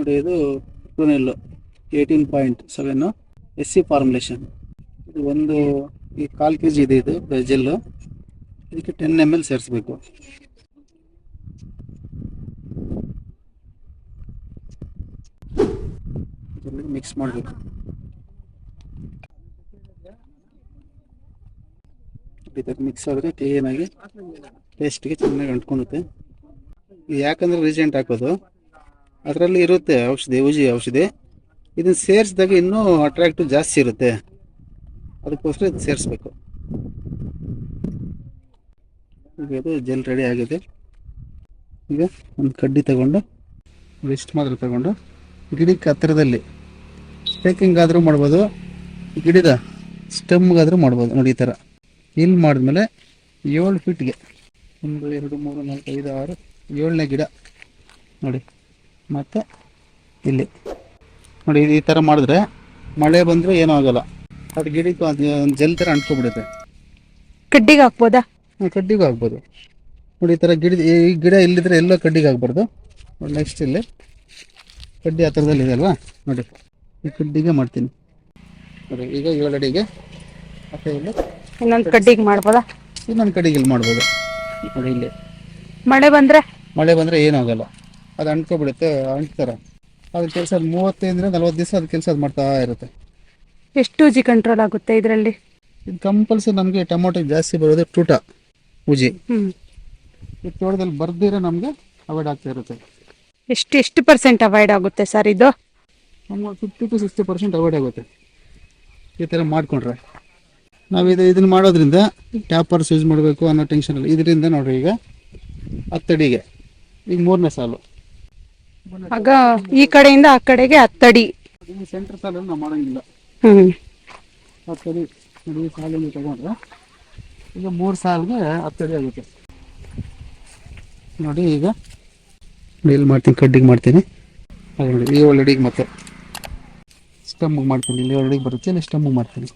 ನೋಡಿ ಇದು ಟೂನೆಲ್ಲು eighteen point seven S C formulation ಇದು ಒಂದು ಈ ಕಾಲು ಕೆ ಜಿ ಇದೆ ಇದು ಜೆಲ್ಲು ಇದಕ್ಕೆ ಟೆನ್ ಎಂ ಎಲ್ ಸೇರಿಸ್ಬೇಕು. ಮಿಕ್ಸ್ ಮಾಡಬೇಕು. ಈ ಮಿಕ್ಸ್ ಆದರೆ ಕ್ಲೀನಾಗಿ ಟೇಸ್ಟ್ಗೆ ಚೆನ್ನಾಗಿ ಅಂಟ್ಕೊಳುತ್ತೆ ಯಾಕಂದ್ರೆ ರೀಸೆಂಟ್ ಹಾಕೋದು. ಅದರಲ್ಲಿ ಇರುತ್ತೆ ಔಷಧಿ ಉಜಿ ಔಷಧಿ. ಇದನ್ನ ಸೇರಿಸಿದಾಗ ಇನ್ನೂ ಅಟ್ರಾಕ್ಟಿವ್ ಜಾಸ್ತಿ ಇರುತ್ತೆ. ಅದಕ್ಕೋಸ್ಕರ ಇದು ಸೇರಿಸ್ಬೇಕು. ಈಗ ಇದು ಜೆಲ್ ರೆಡಿ ಆಗಿದೆ. ಈಗ ಒಂದು ಕಡ್ಡಿ ತಗೊಂಡು ಇಷ್ಟು ಮಾತ್ರ ತಗೊಂಡು ಗಿಡಕ್ಕೆ ಹತ್ತಿರದಲ್ಲಿ ಸ್ಟೇಕಿಂಗ್ ಆದರೂ ಮಾಡ್ಬೋದು. ಗಿಡದ ಸ್ಟೆಮ್ಗಾದರೂ ಮಾಡ್ಬೋದು ನೋಡಿ ಈ ಥರ ಇಲ್ಲಿ ಮಾಡಿದ್ಮೇಲೆ ಏಳು ಫೀಟ್ಗೆ ಒಂದು, ಎರಡು, ಮೂರು, ನಾಲ್ಕು, ಐದು, ಆರು, ಏಳನೇ ಗಿಡ. ನೋಡಿ. ಮತ್ತು ಇಲ್ಲಿ. ನೋಡಿ ಈ ಥರ ಮಾಡಿದ್ರೆ ಮಳೆ ಬಂದರೂ ಏನೂ ಆಗೋಲ್ಲ. ಅದು ಗಿಡಕ್ಕೆ ಅದು ಜೆಲ್ ಥರ ಅಂಟ್ಕೊಬಿಡುತ್ತೆ ಕಡ್ಡಿಗೆ ಹಾಕ್ಬೋದಾ? ಹಾಂ ಕಡ್ಡಿಗೂ ಆಗ್ಬೋದು ನೋಡಿ ಈ ಥರ ಗಿಡ ಈ ಗಿಡ ಇಲ್ಲಿದ್ರೆ ಎಲ್ಲೋ ಕಡ್ಡಿಗೆ ಆಗ್ಬಾರ್ದು ನೋಡಿ ನೆಕ್ಸ್ಟ್ ಇಲ್ಲಿ. ಕಡ್ಡಿ ಆ ಥರದಲ್ಲಿ ಇದೆ ಅಲ್ವಾ? ನೋಡಿ ಈ ಕಡ್ಡಿಗೆ ಮಾಡ್ತೀನಿ. ನೋಡಿ ಈಗ ಏಳು ಅಡಿಗೆ ಮತ್ತೆ ಇಲ್ಲಿ ಇನ್ನೊಂದು ಕಡ್ಡಿಗೆ ಮಾಡ್ಬೋದಾ? ಇನ್ನೊಂದು ಕಡ್ಡಿಗೆ ಇಲ್ಲಿ ಮಾಡ್ಬೋದು. ನೋಡಿ ಇಲ್ಲಿ. ಮಳೆ ಬಂದರೆ? ಮಳೆ ಬಂದರೆ ಏನೂ ಆಗಲ್ಲ. ಅದು ಅಂಟ್ಕೊಬಿಡುತ್ತೆ ಅಂಟ್ತಾರೆ. ಅದು ಕೆಲಸ ಮೂವತ್ತೈದರಿಂದ ನಲ್ವತ್ತು ದಿವಸ ಅದು ಕೆಲಸ ಅದು ಮಾಡ್ತಾ ಇರುತ್ತೆ. ಎಷ್ಟು ಉಜಿ ಕಂಟ್ರೋಲ್ ಆಗುತ್ತೆ ಇದರಲ್ಲಿ? ಇದು ಕಂಪಲ್ಸರಿ ನಮಗೆ ಟೊಮೊಟೊ ಜಾಸ್ತಿ ಬರೋದು ಟೂಟ ಉಜಿ ಈ ತೋಟದಲ್ಲಿ ಬರ್ದಿರೋ ನಮಗೆ ಅವಾಯ್ಡ್ ಆಗ್ತಾ ಇರುತ್ತೆ. ಎಷ್ಟು ಎಷ್ಟು ಪರ್ಸೆಂಟ್ ಅವಾಯ್ಡ್ ಆಗುತ್ತೆ ಸರ್ ಇದು? ನಮ್ಮ fifty to sixty percent avoid ಆಗುತ್ತೆ. ಈ ಥರ ಮಾಡಿಕೊಂಡ್ರೆ. ನಾವು ಇದು ಇದನ್ನು ಮಾಡೋದ್ರಿಂದ ಟ್ಯಾಪರ್ಸ್ ಯೂಸ್ ಮಾಡಬೇಕು ಅನ್ನೋ ಟೆನ್ಷನ್ ಇಲ್ಲ. ಇದರಿಂದ ನೋಡ್ರಿ ಈಗ ಹತ್ತಡಿಗೆ ಈಗ ಮೂರನೇ ಸಾಲು. ಆಗ ಈ ಕಡೆಯಿಂದ ಆ ಕಡೆಗೆ ಹತ್ತಡಿ. ಸೆಂಟರ್ ಸೆಂಟ್ರ್ ಸಾಲಲ್ಲಿ ನಾವು ಮಾಡೋಂಗಿಲ್ಲ. ಹ್ಮ್. ಹತ್ತಡಿ ನೋಡಿ ಈ ಸಾಲಿಂದ ತಗೊಂಡ್ರೆ ಈಗ ಮೂರು ಸಾಲಿಗೆ ಹತ್ತಡಿ ಆಗುತ್ತೆ. ನೋಡಿ ಈಗ ಮೇಲ್ ಮಾಡ್ತೀನಿ ಕಡ್ಡಿಗೆ ಮಾಡ್ತೀನಿ. ಹಾಗೆ ನೋಡಿ ಈ ಒಳ್ಳಡಿಗೆ ಮತ್ತೆ. ಸ್ಟಮ್ಮಿಗೆ ಮಾಡ್ತೀನಿ ಇಲ್ಲಿ ಒಳ್ಳಡಿಗೆ ಬರುತ್ತೆ ಇಲ್ಲಿ ಸ್ಟಮ್ಮಿಗೆ ಮಾಡ್ತೀನಿ.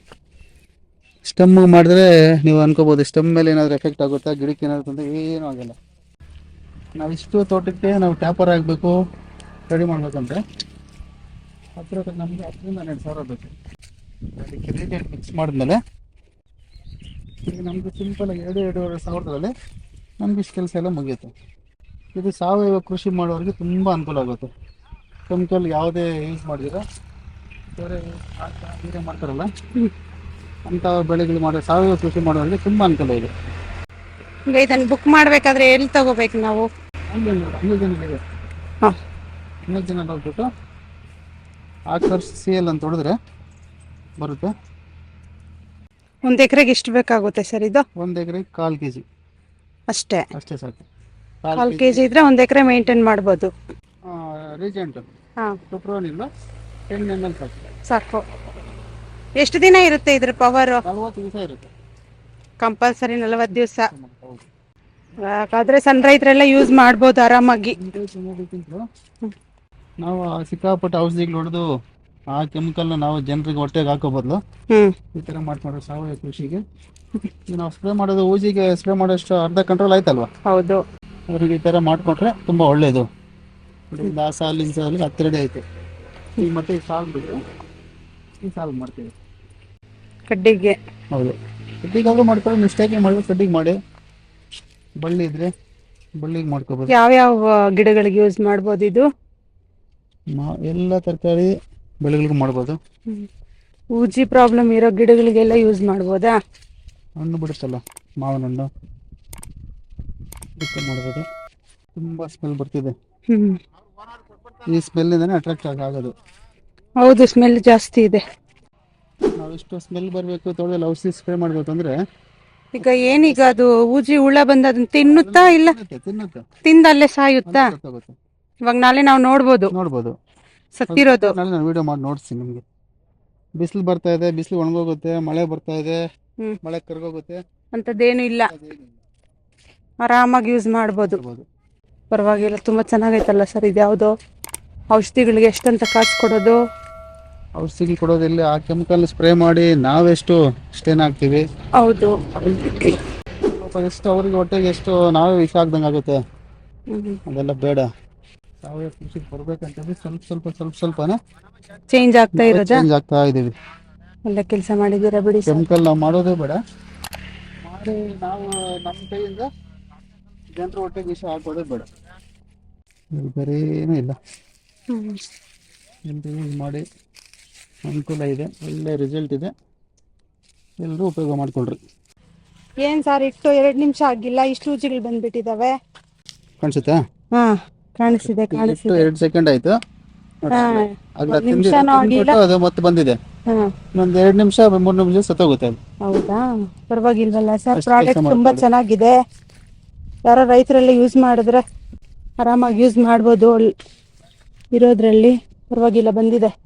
ಸ್ಟಮ್ಮಿಗೆ ಮಾಡಿದ್ರೆ ನೀವು ಅನ್ಕೋಬೋದು ಸ್ಟಮ್ ಮೇಲೆ ಏನಾದರೂ ಎಫೆಕ್ಟ್ ಆಗುತ್ತಾ ಗಿಡಕ್ಕೆ ಏನಾದ್ರು ತೊಂದರೆ ಏನೂ ಆಗಲ್ಲ. ನಾವು ಇಷ್ಟು ತೋಟಕ್ಕೆ ನಾವು ಟ್ಯಾಪರ್ ಆಗಬೇಕು ರೆಡಿ ಮಾಡಬೇಕಂದ್ರೆ. ಹತ್ತಿರ ನಮಗೆ ಹತ್ತರಿಂದ ಹನ್ನೆರಡು ಸಾವಿರ ಬೇಕು. ಅದಕ್ಕೆ ರೇಟ್ ಮಿಕ್ಸ್ ಮಾಡಿದ್ಮೇಲೆ, ಈಗ ನಮಗೆ ಸಿಂಪಲ್ ಎರಡು, ಎರಡೂವರೆ ಸಾವಿರದಲ್ಲಿ ನಮ್ಗೆ ಇಷ್ಟು ಕೆಲಸ ಎಲ್ಲ ಮುಗಿಯುತ್ತೆ. ಇದು ಸಾವಯವ ಕೃಷಿ ಮಾಡೋರಿಗೆ ತುಂಬ ಅನುಕೂಲ ಆಗುತ್ತೆ. ಕೆಮಿಕಲ್ ಯಾವುದೇ ಯೂಸ್ ಮಾಡಿದ್ರೆ ಬೇರೆ ಬೇರೆ ಮಾಡ್ತಾರಲ್ಲ, ಅಂಥ ಬೆಳೆಗಳು ಮಾಡೋ, ಸಾವಯವ ಕೃಷಿ ಮಾಡೋರಿಗೆ ತುಂಬ ಅನುಕೂಲ ಇದೆ. ಇದನ್ನ ಬುಕ್ ಮಾಡಬೇಕಾದ್ರೆ ಎಲ್ಲಿ ತಗೋಬೇಕು ನಾವು? ಹಾ. ಜನ ಹೋಗ್ಬಿಟ್ಟು ಆಕರ್ಸ್ ಸಿ ಎಲ್ ಅಂತ ಹೊಡೆದ್ರೆ ಬರುತ್ತೆ. ಒಂದ್ ಎಕರೆಗೆ ಎಷ್ಟು ಬೇಕಾಗುತ್ತೆ ಸರ್ ಇದು? ಒಂದು ಎಕರೆಗೆ ಕಾಲು ಕೆ ಜಿ ಅಷ್ಟೇ? ಅಷ್ಟೇ ಸಾಕು. ಕಾಲ್ ಕೆ ಜಿ ಇದ್ರೆ ಒಂದ್ ಎಕರೆ ಮೇಂಟೈನ್ ಮಾಡ್ಬೋದು. ರೀಜೆಂಟ್. ಸುಪ್ರೋನ್ ಇಲ್ಲ. ಟೆನ್ ಎಂ ಎಲ್ ಸಾಕು. ಸಾಕು. ಎಷ್ಟು ದಿನ ಇರುತ್ತೆ ಇದ್ರ ಪವರ್ ನಲ್ವತ್ತು ದಿವಸ ಇರುತ್ತೆ. ಕಂಪಲ್ಸರಿ ನಲವತ್ತು ದಿವಸ. ಹಾಗಾದ್ರೆ ಸಣ್ಣ ರೈತರೆಲ್ಲ ಯೂಸ್ ಮಾಡ್ಬೋದು ಆರಾಮಾಗಿ. ನಾವು ಆ ಸಿಕ್ಕಾಪಟ್ಟೆ ಔಷಧಿಗಳು ಹೊಡೆದು ಆ ಕೆಮಿಕಲ್ ನಾವು ಜನರಿಗೆ ಹೊಟ್ಟೆಗೆ ಹಾಕೋ ಬದಲು ಈ ತರ ಮಾಡ್ಕೊಂಡು ಸಾವಯವ ಕೃಷಿಗೆ. ನಾವು ಸ್ಪ್ರೇ ಮಾಡೋದು ಊಜಿಗೆ ಸ್ಪ್ರೇ ಮಾಡೋಷ್ಟು ಅರ್ಧ ಕಂಟ್ರೋಲ್ ಆಯ್ತಲ್ವಾ? ಹೌದು. ಅವ್ರಿಗೆ ಈ ತರ ಮಾಡ್ಕೊಟ್ರೆ ತುಂಬಾ ಒಳ್ಳೇದು. ಆ ಸಾಲಿನ ಸಾಲಿಗೆ ಹತ್ತಿರಡೆ ಐತೆ. ಈಗ ಮತ್ತೆ ಈ ಸಾಲು ಬಿಟ್ಟು ಈ ಸಾಲು ಮಾಡ್ತೀವಿ. ಕಡ್ಡಿಗೆ. ಹೌದು. ಕಡ್ಡಿಗಾದ್ರೂ ಮಾಡ್ಕೊಳ್ಳಿ ಮಿಸ್ಟೇಕ್ ಮಾಡಿ ಕಡ್ಡಿಗೆ ಮಾಡಿ. ಬಳ್ಳಿ ಇದ್ರೆ ಬಳ್ಳಿಗೆ ಮಾಡ್ಕೋಬೋದು. ಯಾವ್ಯಾವ ಗಿಡಗಳಿಗೆ ಯೂಸ್ ಮಾಡ್ಬೋದು ಇದು? ಮಾ- ಎಲ್ಲ ತರಕಾರಿ ಬೆಳೆಗಳಿಗೂ ಮಾಡ್ಬೋದು. ಊಜಿ ಪ್ರಾಬ್ಲಮ್ ಇರೋ ಗಿಡಗಳಿಗೆಲ್ಲ ಯೂಸ್ ಮಾಡ್ಬೋದಾ? ಹಣ್ಣು ಬಿಡುತ್ತಲ್ಲ ಮಾವಿನ ಹಣ್ಣು ಅದಕ್ಕೆ ಮಾಡ್ಬೋದು. ತುಂಬ ಸ್ಮೆಲ್ ಬರ್ತಿದೆ. ಈ ಸ್ಮೆಲ್ ಸ್ಮೆಲ್ಲಿಂದನೇ ಅಟ್ರಾಕ್ಟ್ ಆಗೋದು. ಹೌದು ಸ್ಮೆಲ್ ಜಾಸ್ತಿ ಇದೆ. ನಾವು ಇಷ್ಟು ಸ್ಮೆಲ್ ಬರಬೇಕು ತೋಟದಲ್ಲಿ ಔಷಧಿ ಸ್ಪ್ರೇ ಮಾಡಬೇಕು ಅಂದರೆ ಈಗ ಏನೀಗ ಅದು ಊಜಿ ಹುಳ ಬಂದ ಅದನ್ನ ತಿನ್ನುತ್ತಾ ಇಲ್ಲ? ತಿನ್ನುತ್ತೆ ತಿಂದ ಅಲ್ಲೇ ಸಾಯುತ್ತಾ. ಇವಾಗ ನಾಳೆ ನಾವು ನೋಡ್ಬೋದು. ನೋಡ್ಬೋದು. ಸತ್ತಿರೋದು. ನಾಳೆ ನಾನು ವಿಡಿಯೋ ಮಾಡಿ ನೋಡ್ತೀನಿ ನಿಮಗೆ. ಬಿಸಿಲು ಬರ್ತಾ ಇದೆ ಬಿಸಿಲು ಒಣಗೋಗುತ್ತೆ ಮಳೆ ಬರ್ತಾ ಇದೆ ಹ್ಮ್. ಮಳೆ ಕರ್ಗೋಗುತ್ತೆ. ಅಂತದೇನು ಇಲ್ಲ. ಆರಾಮಾಗಿ ಯೂಸ್ ಮಾಡ್ಬೋದು. ಮಾಡ್ಬೋದು. ಪರವಾಗಿಲ್ಲ ತುಂಬಾ ಚೆನ್ನಾಗೈತಲ್ಲ ಸರ್ ಇದ್ಯಾವುದೋ? ಔಷಧಿಗಳಿಗೆ ಎಷ್ಟಂತ ಕಾಸು ಕೊಡೋದು? ಔಷಧಿ ಕೊಡೋದಿಲ್ಲ ಆ ಕೆಮಿಕಲ್ ಸ್ಪ್ರೇ ಮಾಡಿ ನಾವೆಷ್ಟು ಸ್ಟೇನ್ ಆಗ್ತೀವಿ? ಹೌದು. ಪಾಪ ಎಷ್ಟು ಅವ್ರಿಗೆ ಹೊಟ್ಟೆಗೆ ಎಷ್ಟು ನಾವೇ ವಿಷ ಆಗ್ದಂಗೆ ಆಗುತ್ತೆ. ಅದೆಲ್ಲ ಬೇಡ. ಸಾವಯವ ಕೃಷಿಗೆ ಬರ್ಬೇಕಂತಂದ್ರೆ ಸ್ವಲ್ಪ ಸ್ವಲ್ಪ ಸ್ವಲ್ಪ ಸ್ವಲ್ಪನೇ ಚೇಂಜ್ ಆಗ್ತಾ ಇರೋದಾ? ಚೇಂಜ್ ಆಗ್ತಾ ಇದೀವಿ ಒಳ್ಳೆ ಕೆಲಸ ಮಾಡಿದ್ದೀರಾ ಬಿಡಿ ಕೆಮಿಕಲ್ ನಾವು ಮಾಡೋದೇ ಬೇಡ. ಮಾಡಿ ನಾವು ನಮ್ಮ ಕೈಯಿಂದ ಜನರ ಹೊಟ್ಟೆಗೆ ವಿಷ ಹಾಕೋದೇ ಬೇಡ. ಬೇರೆ ಏನೂ ಇಲ್ಲ. ಯೂಸ್ ಮಾಡಿ ಅನುಕೂಲ ಇದೆ ಒಳ್ಳೆ ರಿಸಲ್ಟ್ ಇದೆ. ಎಲ್ಲರೂ ಉಪಯೋಗ ಮಾಡ್ಕೊಳ್ರಿ. ಏನ್ ಸರ್ ಇಟ್ಟು ಎರಡು ನಿಮಿಷ ಆಗಿಲ್ಲ ಇಷ್ಟು ರುಚಿಗಳು ಬಂದ್ಬಿಟ್ಟಿದಾವೆ. ಕಾಣಿಸುತ್ತಾ? ಹಾ ಕಾಣಿಸ್ತಿದೆ ಇಟ್ಟು ಕಾಣಿಸ್ತಿದೆ. ಎರಡು ಸೆಕೆಂಡ್ ಆಯ್ತು. ಹಾ ಆಗ್ಲೇ ಒಂದ್ ನಿಮಿಷನೂ ಆಗಿಲ್ಲ. ಅದು ಮತ್ತೆ ಬಂದಿದೆ. ಹಾ. ಇನ್ನೊಂದು ಎರಡು ನಿಮಿಷ ಮೂರು ನಿಮಿಷ ಸತ್ತೋಗುತ್ತೆ ಅದು. ಹೌದಾ? ಪರವಾಗಿಲ್ವಲ್ಲ ಸರ್ ಅಷ್ಟ್ ಪ್ರಾಡಕ್ಟ್ ಕೆಲ್ಸ ತುಂಬಾ ಮಾಡ್ಕೊಳ್ಳಿ. ಚೆನ್ನಾಗಿದೆ. ಯಾರೋ ರೈತರೆಲ್ಲ ಯೂಸ್ ಮಾಡಿದ್ರೆ ಆರಾಮಾಗಿ ಯೂಸ್ ಮಾಡ್ಬೋದು ಒಳ್- ಇರೋದ್ರಲ್ಲಿ. ಪರವಾಗಿಲ್ಲ ಬಂದಿದೆ.